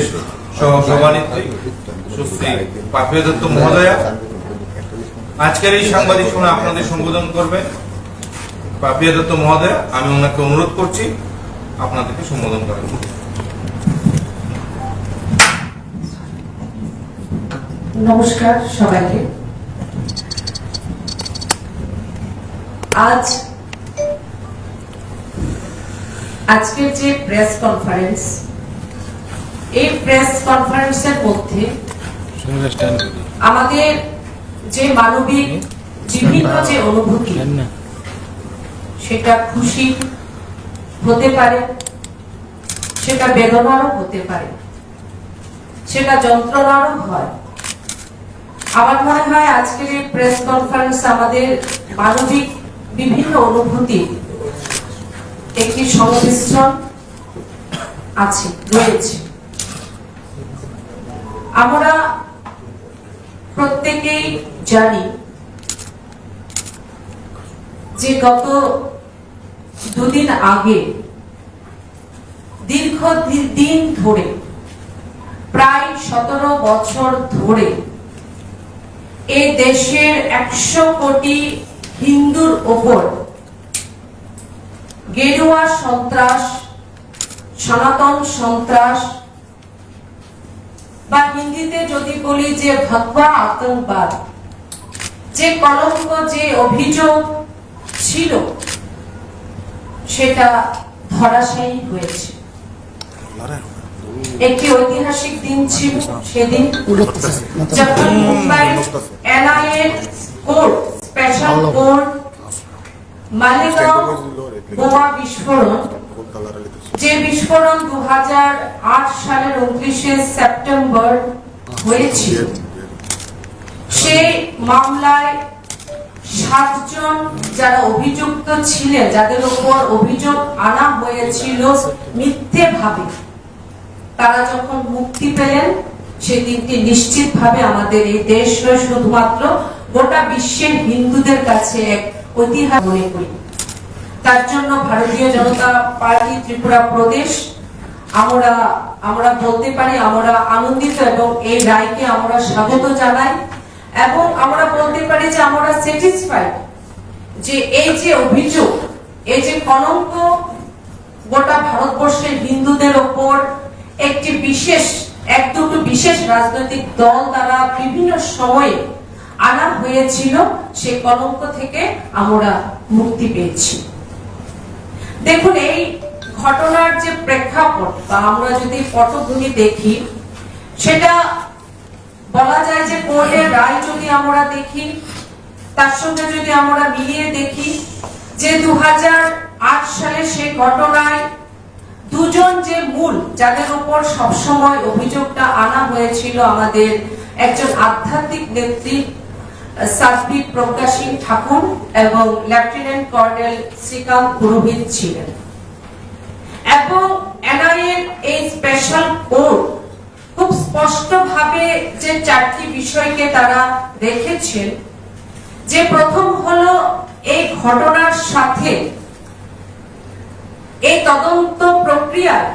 বিশেষ সভানেত্রী সুশ্রী আজকের এই সাংবাদিক সভা আপনাদের সম্বোধন করবেন পাপিয়া দত্ত মহোদয়া। আমি ওনাকে অনুরোধ করছি আপনাদেরকে সম্বোধন করার নমস্কার সবাইকে। আজ আজকের যে প্রেস কনফারেন্স এই প্রেস কনফারেন্সের মধ্যে আমাদের যে মানবিক বিভিন্ন যে অনুভূতি, সেটা খুশি হতে পারে, সেটা বেদনারও হতে পারে, সেটা যন্ত্রণারও হয়। আমার মনে হয় আজকের এই প্রেস কনফারেন্স আমাদের মানবিক বিভিন্ন অনুভূতি একটি সংমিশ্রণ আছে, রয়েছে। আমরা প্রত্যেকেই জানি যে গত দুদিন আগে, দীর্ঘ দিন ধরে, প্রায় সতেরো বছর ধরে, এ দেশের একশো কোটি হিন্দুর ওপর গেরুয়া সন্ত্রাস, সনাতন সন্ত্রাস বা হিন্দিতে যদি বলি যে ভগবা আতঙ্কবাদ, যে কলঙ্ক, যে অভিযোগ ছিল, সেটা ধরাশায়ী হয়েছে। একটি ঐতিহাসিক দিন ছিল সেদিন যখন Mumbai NIA court, special court, Malegaon বোমা বিস্ফোরণ যে বিস্ফোরণ দু সালের উনত্রিশে সেপ্টেম্বর হয়েছিল সেই মামলায় সাতজন যারা অভিযুক্ত ছিলেন যাদের উপর অভিযোগ আনা হয়েছিল মিথ্যে ভাবে তারা যখন মুক্তি পেলেন সেই দিনটি নিশ্চিতভাবে আমাদের এই দেশ শুধুমাত্র গোটা বিশ্বের হিন্দুদের কাছে এক ঐতিহাসিক মনে করি। তার জন্য ভারতীয় জনতা পার্টি ত্রিপুরা প্রদেশ, আমরা আমরা বলতে পারি আমরা আনন্দিত এবং এই রায়কে আমরা স্বাগত জানাই এবং আমরা বলতে পারি যে আমরা স্যাটিসফাইড যে এই যে অভিযোগ, এই যে কলঙ্ক গোটা ভারতবর্ষের হিন্দুদের ওপর একটি বিশেষ, এক দুটো বিশেষ রাজনৈতিক দল দ্বারা বিভিন্ন সময়ে আনা হয়েছিল, সেই কলঙ্ক থেকে আমরা মুক্তি পেয়েছি। দেখুন, এই ঘটনার যে প্রেক্ষাপট, বা আমরা যদি পটভূমি দেখি, সেটা বলা যায় যে কোর্টের রায় যদি আমরা দেখি, তার সঙ্গে যদি আমরা মিলিয়ে দেখি যে দু হাজার আট সালে সে ঘটনায় দুজন যে মূল, যাদের উপর সবসময় অভিযোগটা আনা হয়েছিল আমাদের একজন আধ্যাত্মিক নেত্রী সাধ্বী প্রজ্ঞা সিং ঠাকুর এবং লেফটেন্যান্ট কর্নেল শ্রীকান্ত পুরোহিত ছিলেন। এবং এনআইএ এই স্পেশাল কোর্ট খুব স্পষ্টভাবে যে চারটি বিষয়কে তারা রেখেছেন, যে প্রথম হলো এই ঘটনার সাথে এই তদন্ত প্রক্রিয়ায়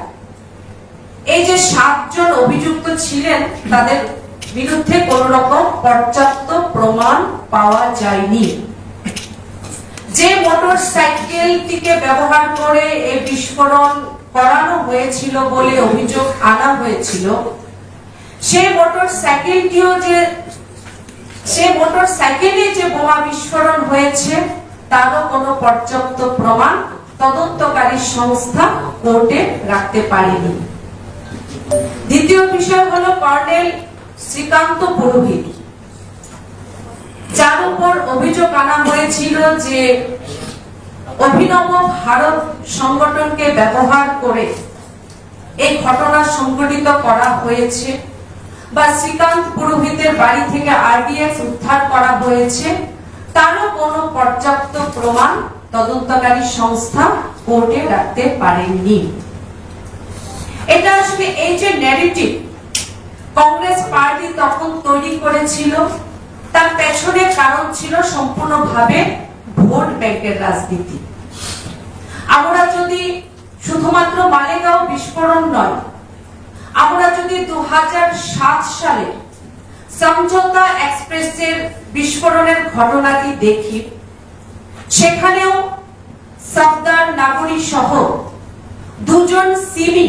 এই যে সাতজন অভিযুক্ত ছিলেন তাদের বিরুদ্ধে কোন রকম পর্যাপ্ত প্রমাণ পাওয়া যায়নি। যে মোটর সাইকেলটিকে ব্যবহার করে এই বিস্ফোরণ করানো হয়েছিল বলে অভিযোগ আনা হয়েছিল সেই মোটর সাইকেলটিও যে, সে মোটর সাইকেলে যে বোমা বিস্ফোরণ হয়েছে, তারও কোনো পর্যাপ্ত প্রমাণ তদন্তকারী সংস্থা কোর্টে রাখতে পারেনি। দ্বিতীয় বিষয় হলো কর্নেল শ্রীকান্ত পুরোহিত। যার উপর অভিযোগ আনা হয়েছিল যে অভিনব ভারত সংগঠনকে ব্যবহার করে এই ঘটনা সংঘটিত করা হয়েছে বা শ্রীকান্ত পুরোহিতের বাড়ি থেকে আরডিএক্স উদ্ধার করা হয়েছে, তারও কোনো পর্যাপ্ত প্রমাণ তদন্তকারী সংস্থা কোর্টে রাখতে পারেননি। এটা আসলে এই যে ন্যারেটিভ কংগ্রেস পার্টি তখন তৈরি করেছিল। তার পেছনে কারণ ছিল সম্পূর্ণভাবে ভোট ব্যাংকের রাজনীতি। আমরা যদি শুধুমাত্র মালেগাঁও বিস্ফোরণ নয়, আমরা যদি দু হাজার সাত সালে সমঝোতা এক্সপ্রেসের বিস্ফোরণের ঘটনাটি দেখি, সেখানেও সর্দার নাগরী সহ দুজন সিমি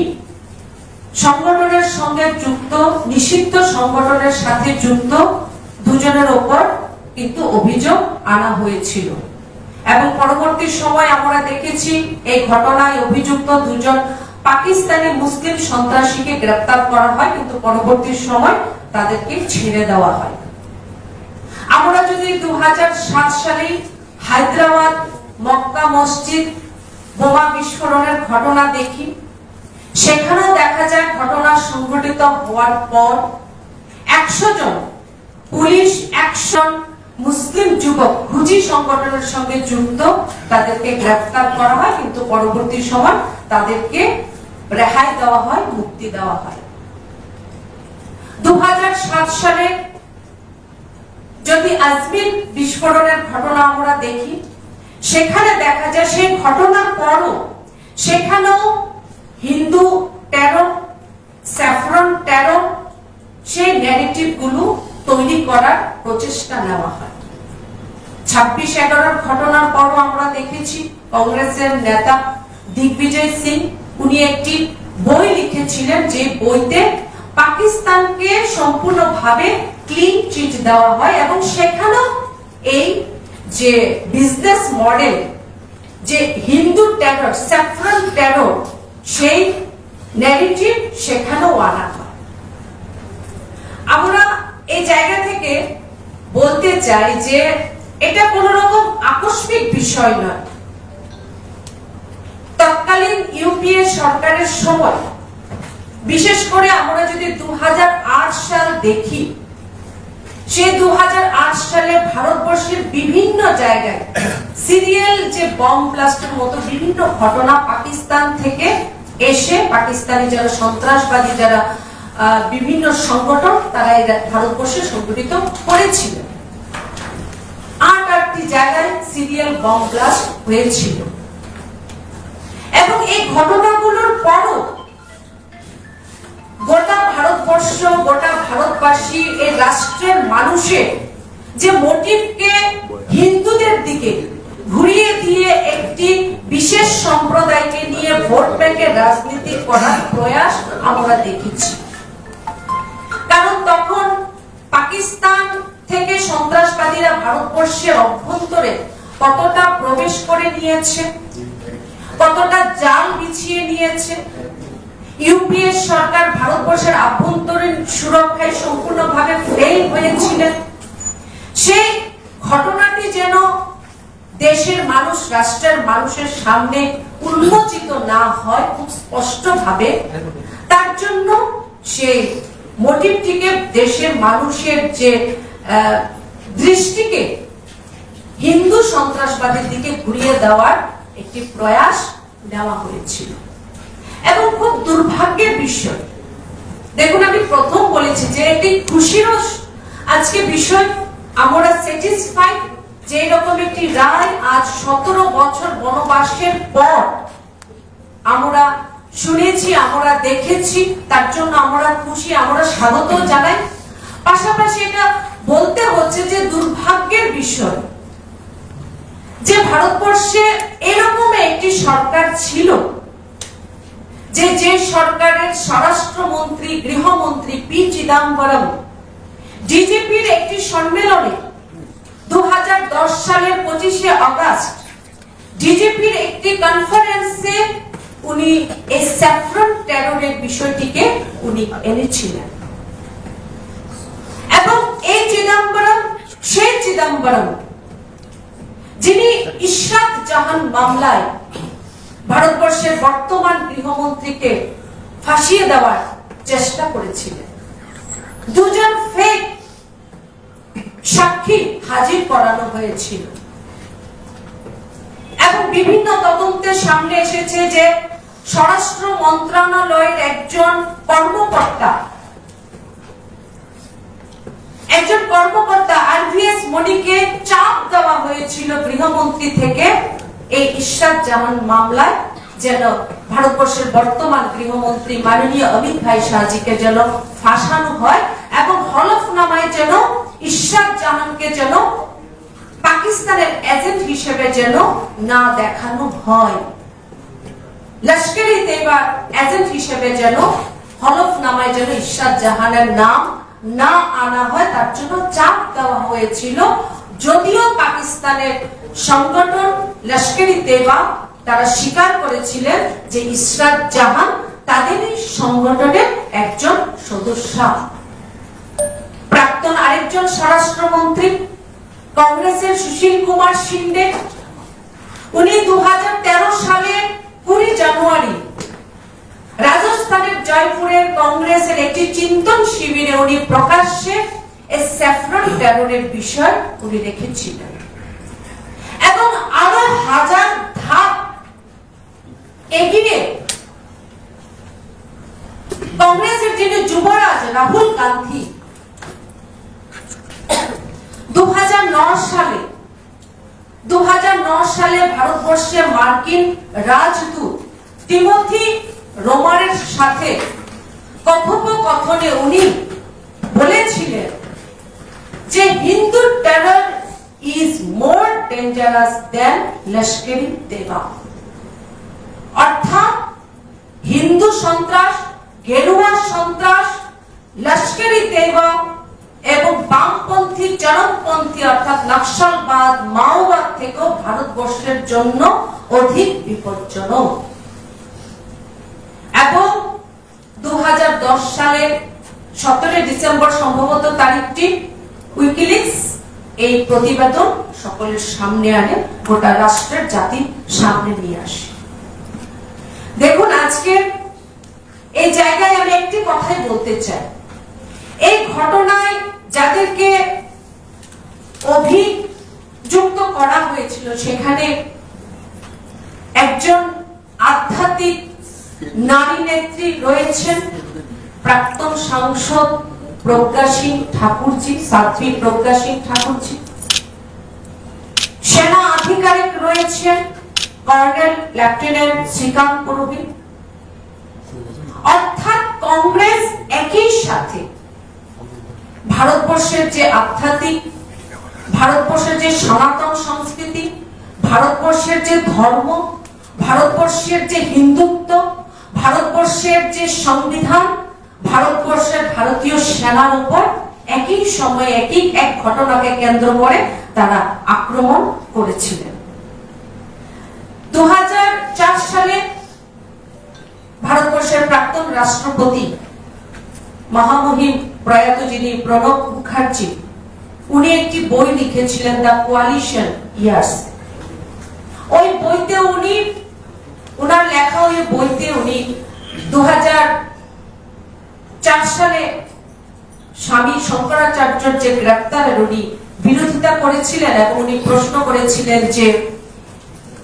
সংগঠনের সঙ্গে যুক্ত, নিষিদ্ধ সংগঠনের সাথে যুক্ত দুজনের ওপর কিন্তু অভিযোগ আনা হয়েছিল। এবং পরবর্তী সময় আমরা দেখেছি, এই ঘটনায় অভিযুক্ত দুজন পাকিস্তানি মুসলিম সন্ত্রাসীকে গ্রেপ্তার করা হয়, কিন্তু পরবর্তী সময় তাদেরকে ছেড়ে দেওয়া হয়। আমরা যদি দু হাজার সাত সালে হায়দ্রাবাদ, মক্কা মসজিদ, বোমা বিস্ফোরণের ঘটনা দেখি সেখানেও দেখা যায় ঘটনা সংঘটিত হওয়ার পর একশো জন পুলিশ অ্যাকশন মুসলিম যুবক হুজি সংগঠনের সঙ্গে যুক্ত, তাদেরকে গ্রেফতার করা হয়, কিন্তু পরবর্তী সময় তাদেরকে রেহাই দেওয়া হয়, মুক্তি দেওয়া হয়। দু হাজার সাত সালে যদি আজমির বিস্ফোরণের ঘটনা আমরা দেখি, সেখানে দেখা যায় সেই ঘটনার পরও সেখানেও হিন্দু টেরর স্যাফরন টেরর সেই ন্যারেটিভগুলো তৈরি করার প্রচেষ্টা নেওয়া হয়। ছাব্বিশ এগারোর ঘটনার পরও আমরা দেখেছি কংগ্রেসের নেতা দিগ্বিজয় সিং, উনি একটি বই লিখেছিলেন যে বইতে পাকিস্তানকে সম্পূর্ণভাবে ক্লিন চিট দেওয়া হয় এবং সেখানেও এই যে বিজনেস মডেল যে হিন্দু টেরর স্যাফরন টেরর সেই ন্যারেটিভ সেখানেও আনা হয়। আমরা এই জায়গা থেকে বলতে চাই যে এটা কোন রকম আকস্মিক বিষয় নয়। তৎকালীন ইউপিএ সরকারের সময়, বিশেষ করে আমরা যদি দু হাজার আট সাল দেখি, সে দু হাজার আট সালে ভারতবর্ষের বিভিন্ন জায়গায় সিরিয়াল যে বম ব্লাস্টের মতো বিভিন্ন ঘটনা পাকিস্তান থেকে এসে পাকিস্তানি যারা সন্ত্রাসবাদী যারা বিভিন্ন সংগঠন, তারা ভারতবর্ষে সংগঠিত করেছিল। আট আটটি জায়গায় সিরিয়াল বম ব্লাস্ট হয়েছিল। এবং এই ঘটনাগুলোর পরও গোটা ভারতবর্ষ, গোটা ভারতবাসী, এই রাষ্ট্রের মানুষের যে মোটিভকে হিন্দুদের দিকে ঘুরিয়ে দিয়ে একটি বিশেষ সম্প্রদায়কে নিয়ে ভোট ব্যাংকের রাজনীতি করার প্রয়াস আমরা দেখেছি। কারণ তখন পাকিস্তান থেকে সন্ত্রাসবাদীরা ভারতবর্ষের অভ্যন্তরে কতটা প্রবেশ করে নিয়েছে, কতটা জাল বিছিয়ে নিয়েছে ইউপিএ সরকার ভারতবর্ষের আভ্যন্তরীণ সুরক্ষায় সম্পূর্ণভাবে ফেল হয়েছিলেন। সেই ঘটনাটি যেন দেশের মানুষ, রাষ্ট্রের মানুষের সামনে উন্মোচিত না হয় খুব স্পষ্টভাবে। তার জন্য সেই মোটিভটিকে দেশের মানুষের যে দৃষ্টিকে হিন্দু সন্ত্রাসবাদের দিকে ঘুরিয়ে দেওয়ার একটি প্রয়াস নেওয়া হয়েছিল। এবং খুব দুর্ভাগ্যের বিষয়। দেখুন, আমি প্রথম বলেছি যে এটি খুশিরও আজকে বিষয়, আমরা স্যাটিসফাইড যে রকম একটি রায় আজ সতেরো বছর বনবাসের পর আমরা শুনেছি, আমরা দেখেছি, তার জন্য আমরা খুশি, আমরা স্বাগত জানাই। পাশাপাশি এটা বলতে হচ্ছে যে দুর্ভাগ্যের বিষয়। যে ভারতবর্ষে এরকম একটি সরকার ছিল, যে যে সরকারের স্বরাষ্ট্রমন্ত্রী, গৃহমন্ত্রী পি চিদাম্বরম, ডিজিপির একটি সম্মেলনে দু হাজার দশ সালের পঁচিশে আগস্ট ডিজিপির একটি কনফারেন্সে উনি এই স্যাফরন টেররের বিষয়টিকে উনি এনেছিলেন। এবং এই চিদাম্বরম, সেই চিদাম্বরম, যিনি ইশরাত জাহান মামলায় ভারতবর্ষের বর্তমান গৃহমন্ত্রীকে ফাঁসিয়ে দেওয়ার চেষ্টা করেছিলেন। দুজন ফেক সাক্ষী হাজির করানো হয়েছিল। এবং বিভিন্ন তদন্তের সামনে এসেছে যে স্বরাষ্ট্র মন্ত্রণালয়ের একজন কর্মকর্তা একজন কর্মকর্তা আরভিএস মনিকে চাপ দেওয়া হয়েছিল গৃহমন্ত্রী থেকে এই ইশরাত জাহান মামলায়, যেন ভারতবর্ষের বর্তমান গৃহমন্ত্রী মাননীয় অমিত ভাই শাহজিকে যেন ফাঁসানো হয় এবং হলফনামায় যেন ইশরাত জাহানকে যেন পাকিস্তানের এজেন্ট হিসেবে যেন না দেখানো হয়। লস্করি তেবার এজেন্ট হিসেবে যেন হলফনামায় যেন জাহানের নাম না আনা হয়, তার জন্য চাপ দেওয়া হয়েছিল। যদিও পাকিস্তানের সংগঠন লস্করি তেবা তারা স্বীকার করেছিলেন যে ইশরাত জাহান তাদেরই সংগঠনের একজন সদস্য। প্রাক্তন আরেকজন স্বরাষ্ট্রমন্ত্রী কংগ্রেসের সুশীল কুমার শিন্ডে উনি দু সালের কুড়ি জানুয়ারি রাজস্থানের জয়পুরের কংগ্রেসের একটি চিন্তন শিবিরে উনি প্রকাশ্যে স্যাফরন টেরোরের বিষয় উনি রেখেছিলেন এবং আরও হাজার ধাপ এগিয়ে কংগ্রেসের যিনি যুবরাজ রাহুল গান্ধী দু সালে দু সালে ভারতবর্ষে মার্কিন রাজদূত টিমোথি রোমারের সাথে কথোপকথনে উনি বলেছিলেন যে Hindu terror is more dangerous than Lashkar e Taiba অর্থাৎ হিন্দু সন্ত্রাস, গেরুয়া সন্ত্রাস, লস্করি তেবা এবং বামপন্থী, চরমপন্থী অর্থাৎ নকশালবাদ, মাওবাদ থেকেও ভারতবর্ষের জন্য অধিক বিপজ্জনক। এবং দু সালের সতেরোই ডিসেম্বর সম্ভবত তারিখটি উইকিলিক্স এই প্রতিবেদন সকলের সামনে আনে, গোটা রাষ্ট্রের জাতির সামনে নিয়ে আসে। দেখুন, আজকে এই জায়গায় আমি একটি কথাই বলতে চাই। এই ঘটনায় যাদেরকে অভিযুক্ত করা হয়েছিল, সেখানে একজন আধ্যাত্মিক নারী নেত্রী রয়েছেন, প্রাক্তন সাংসদ প্রজ্ঞা সিং ঠাকুরজি সাধ্বী প্রজ্ঞা সিং ঠাকুরজি। সেনা আধিকারিক রয়েছেন, কর্নেল লেফটেন্যান্ট শ্রীকান্ত পুরোহিত অর্থাৎ কংগ্রেস একই সাথে ভারতবর্ষের যে আধ্যাত্মিক, ভারতবর্ষের যে সনাতন সংস্কৃতি, ভারতবর্ষের যে ধর্ম, ভারতবর্ষের যে হিন্দুত্ব, ভারতবর্ষের যে সংবিধান, ভারতবর্ষের ভারতীয় সেনার উপর একই সময়ে একই এক ঘটনাকে কেন্দ্র করে তারা আক্রমণ করেছিলেন। দু হাজার চার সালে ভারতবর্ষের প্রাক্তন রাষ্ট্রপতি মহামহিম প্রয়াত যিনি প্রণব মুখার্জি, উনি একটি বই লিখেছিলেন, দ্য কোয়ালিশন ইয়ার্স। ওই বইতে উনি ওনার লেখা ওই বইতে উনি দু সালে স্বামী শঙ্করাচার্যর যে গ্রেপ্তারের উনি বিরোধিতা করেছিলেন এবং উনি প্রশ্ন করেছিলেন যে,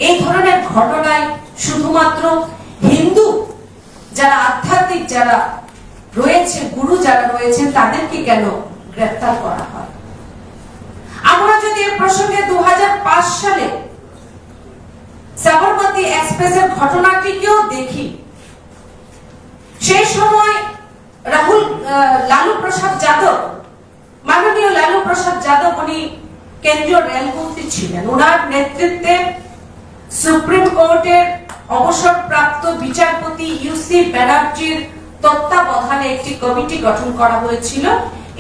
এই ধরনের ঘটনায় শুধুমাত্র হিন্দু, যারা আধ্যাত্মিক, যারা রয়েছে, গুরু যারা রয়েছেন, তাদেরকে কেন গ্রেফতার করা হয়? আমরা যদি এর প্রসঙ্গে দু সালে সাবরমতী এক্সপ্রেসের ঘটনাটিকেও দেখি, সেই সময় রাহুল লালু প্রসাদ যাদব, মাননীয় লালু প্রসাদ যাদব উনি কেন্দ্রীয় রেলমন্ত্রী ছিলেন। ওনার নেতৃত্বে সুপ্রিম কোর্টের অবসরপ্রাপ্ত বিচারপতি ইউসি ব্যানার্জির তত্ত্বাবধানে একটি কমিটি গঠন করা হয়েছিল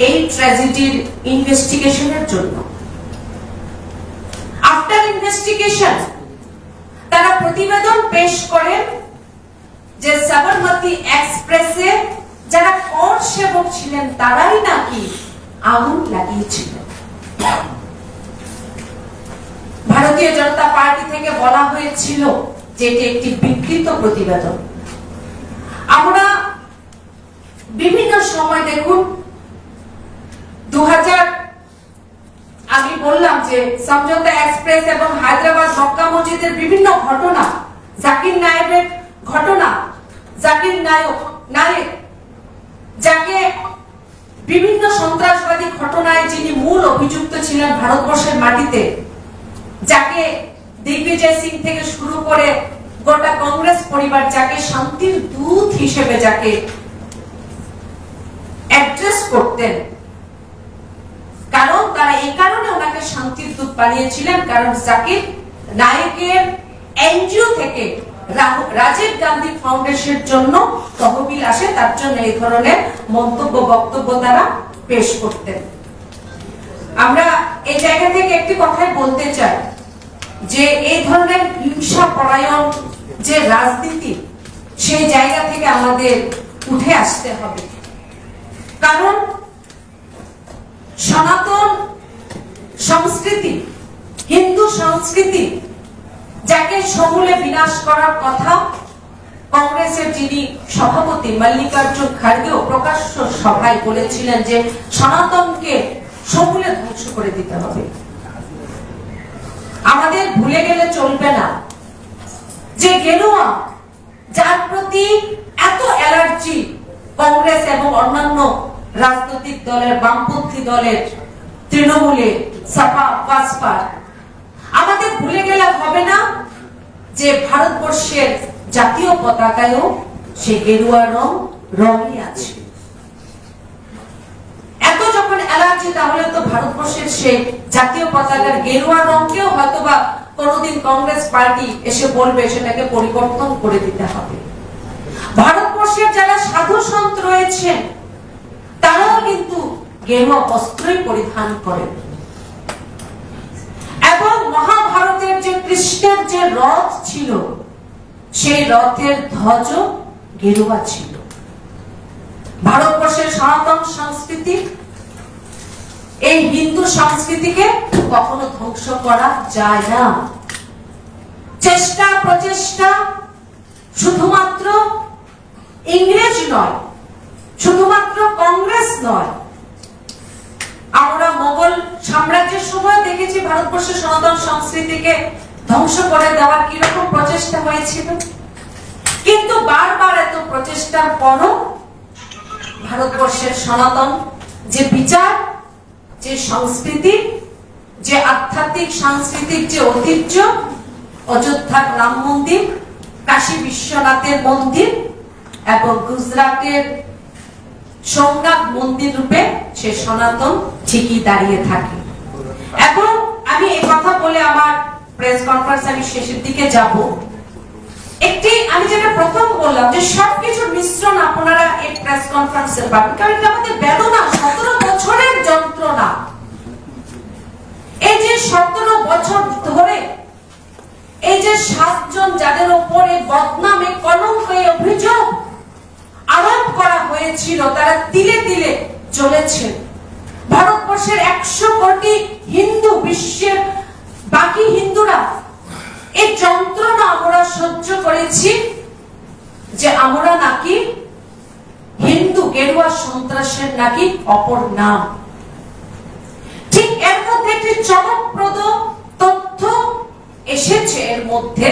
এই ট্র্যাজেডির ইনভেস্টিগেশনের জন্য। আফটার ইনভেস্টিগেশন তারা প্রতিবেদন পেশ করেন যে সাবরমতী এক্সপ্রেসে যারা কর সেবক ছিলেন, তারাই নাকি আগুন লাগিয়েছিলেন। ভারতীয় জনতা পার্টি থেকে বলা হয়েছিল যে এটি একটি বিকৃত প্রতিবেদন। আমরা বিভিন্ন সময় দেখুন দু আমি বললাম যে সমঝোতা এক্সপ্রেস এবং হায়দ্রাবাদ মক্কা মসজিদের বিভিন্ন ঘটনা, জাকির নায়েবের ঘটনা, জাকির নায়ক, নায়েক, যাকে বিভিন্ন সন্ত্রাসবাদী ঘটনায় যিনি মূল অভিযুক্ত ছিলেন ভারতবর্ষের মাটিতে, যাকে দিগ্বিজয় সিং থেকে শুরু করে গোটা কংগ্রেস পরিবার, যাকে শান্তির দূত হিসেবে যাকে অ্যাড্রেস করতেন। কারণ তারা এই কারণে ওনাকে শান্তির দূত বানিয়েছিলেন, কারণ জাকির নায়কের এনজিও থেকে রাজীব গান্ধী ফাউন্ডেশনের জন্য তহবিল আসে, তার জন্য এই ধরনের মন্তব্য, বক্তব্য তারা পেশ করতেন। আমরা এই জায়গা থেকে একটি কথাই বলতে চাই, যে এই ধরনের হিংসা পরায়ণ যে রাজনীতি, সেই জায়গা থেকে আমাদের উঠে আসতে হবে। কারণ সনাতন সংস্কৃতি, হিন্দু সংস্কৃতি যাকে সমূলে বিনাশ করার কথা কংগ্রেসের যিনি সভাপতি মল্লিকার্জুন খাড়গেও প্রকাশ্য সভায় বলেছিলেন যে সনাতনকে সমূলে ধ্বংস করে দিতে হবে। আমাদের ভুলে গেলে চলবে না যে গেরুয়া, যার প্রতি এত অ্যালার্জি কংগ্রেস এবং অন্যান্য রাজনৈতিক দলের, বামপন্থী দলের, তৃণমূলে সাপা বাসপার আমাদের ভুলে গেলে হবে না যে ভারতবর্ষের জাতীয় পতাকায়ও সে গেরুয়া রং, রঙই আছে। এত যখন অ্যালার্জি তাহলে তো ভারতবর্ষের সে জাতীয় পতাকার গেরুয়া রংকেও হয়তোবা কোনোদিন কংগ্রেস পার্টি এসে বলবে সেটাকে পরিবর্তন করে দিতে হবে। ভারতবর্ষের যারা সাধু সন্ত রয়েছেন তারাও কিন্তু গেরুয়া বস্ত্রই পরিধান করেন এবং মহাভারতের যে কৃষ্ণের যে রথ ছিল, সেই রথের ধ্বজ গেরুয়া ছিল। ভারতবর্ষের সনাতন সংস্কৃতি, এই হিন্দু সংস্কৃতিকে কখনো ধ্বংস করা যায় না। চেষ্টা প্রচেষ্টা শুধুমাত্র ইংরেজ নয় শুধুমাত্র কংগ্রেস নয়, আমরা মোগল সাম্রাজ্যের সময় দেখেছি ভারতবর্ষের সনাতন সংস্কৃতিকে ধ্বংস করে দেওয়ার কীরকম প্রচেষ্টা হয়েছিল। কিন্তু বারবার এত প্রচেষ্টার পরও ভারতবর্ষের সনাতন যে বিচার, যে সংস্কৃতি, যে আধ্যাত্মিক সাংস্কৃতিক যে ঐতিহ্য, অযোধ্যার রাম মন্দির, কাশী বিশ্বনাথের মন্দির এবং গুজরাটের সোমনাথ মন্দির রূপে সে সনাতন ঠিকই দাঁড়িয়ে থাকে। এখন আমি এই কথা বলে আমার প্রেস কনফারেন্স আমি শেষের দিকে যাব। একটি আমি যেটা প্রথম বললাম যে সবকিছুর মিশ্রণ আপনারা এই প্রেস কনফারেন্সে পাবেন, কারণ এটা আমাদের বেদনা, সতেরো বছরের যন্ত্রণা। এই যে সতেরো বছর ধরে এই যে সাতজন যাদের ওপরে বদনামে কলঙ্কে অভিযোগ আরোপ করা হয়েছিল, তারা তিলে তিলে চলেছে। ভারতবর্ষের একশো কোটি হিন্দু বিশ্বের বাকি হিন্দুরা, এই যন্ত্রণা আমরা সহ্য করেছি যে আমরা নাকি হিন্দু গেরুয়া সন্ত্রাসের নাকি অপর নাম। ঠিক এর মধ্যে একটি চমকপ্রদ তথ্য এসেছে এর মধ্যে।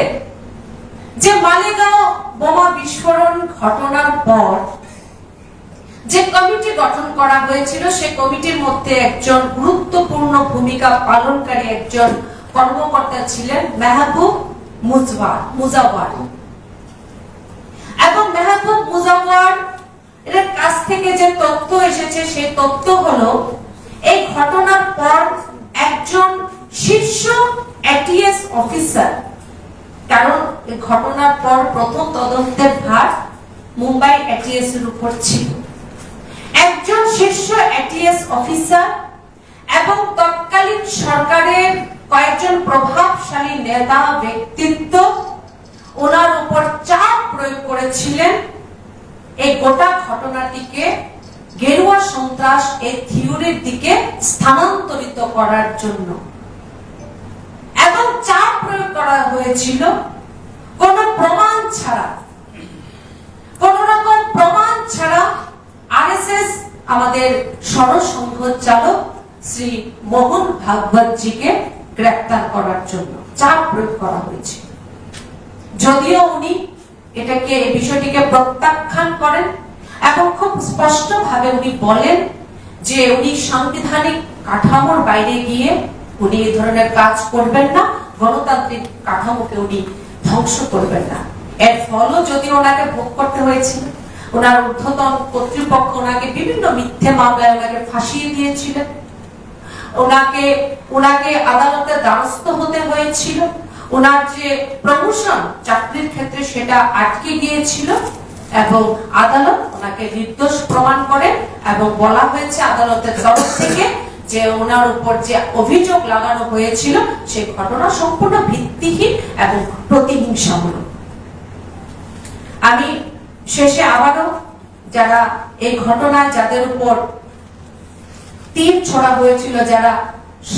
যে মালেগাঁও বোমা বিস্ফোরণ ঘটনার পর যে কমিটি গঠন করা হয়েছিল সেই কমিটির মধ্যে একজন গুরুত্বপূর্ণ ভূমিকা পালনকারী একজন কর্মকর্তা ছিলেন মেহবুব মুজওয়ার, মুজাওয়ার। এবং মেহবুব মুজাওয়ার এর কাছ থেকে যে তথ্য এসেছে, সেই তথ্য হলো, এই ঘটনার পর একজন শীর্ষ এটিএস অফিসার কারণ ঘটনার পর প্রথম তদন্তের ভার মুম্বাই এটিএস এর উপর ছিল। একজন শীর্ষ এটিএস অফিসার এবং তৎকালীন সরকারের কয়েকজন প্রভাবশালী নেতা ব্যক্তিত্ব, ওনার উপর চাপ প্রয়োগ করেছিলেন। এই গোটা ঘটনাটিকে গেরুয়া সন্ত্রাস এই থিওরির দিকে স্থানান্তরিত করার জন্য। করা হয়েছিল, কোন প্রমাণ ছাড়া। কোন রকম প্রমাণ ছাড়া আরএসএস আমাদের সরসংঘ চালক শ্রী মোহন ভাগবতজিকে গ্রেপ্তার করার জন্য চাপ প্রয়োগ করা হয়েছে। যদিও উনি এটাকে বিষয়টিকে প্রত্যাখ্যান করেন এবং খুব স্পষ্ট ভাবে উনি বলেন যে উনি সাংবিধানিক কাঠামোর বাইরে গিয়ে উনি এই ধরনের কাজ করবেন না। গণতান্ত্রিক কাঠামোকে উনি ধ্বংস করবেন না। এর ফলও যদি ওনাকে ভোগ করতে হয়েছিল ওনার ঊর্ধ্বতন কর্তৃপক্ষ ওনাকে বিভিন্ন মিথ্যে মামলায় ওনাকে ফাঁসিয়ে দিয়েছিলেন। ওনাকে ওনাকে আদালতের দ্বারস্থ হতে হয়েছিল। ওনার যে প্রমোশন চাকরির ক্ষেত্রে সেটা আটকে গিয়েছিল এবং আদালত ওনাকে নির্দোষ প্রমাণ করে এবং বলা হয়েছে আদালতের তরফ থেকে যে ওনার উপর যে অভিযোগ লাগানো হয়েছিল, সেই ঘটনা সম্পূর্ণ ভিত্তিহীন এবং প্রতিহিংসামূলক। আমি শেষে আবারও যারা এই ঘটনায় যাদের উপর তীর ছড়া হয়েছিল, যারা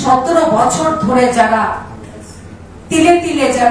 সতেরো বছর ধরে যারা তিলে তিলে যারা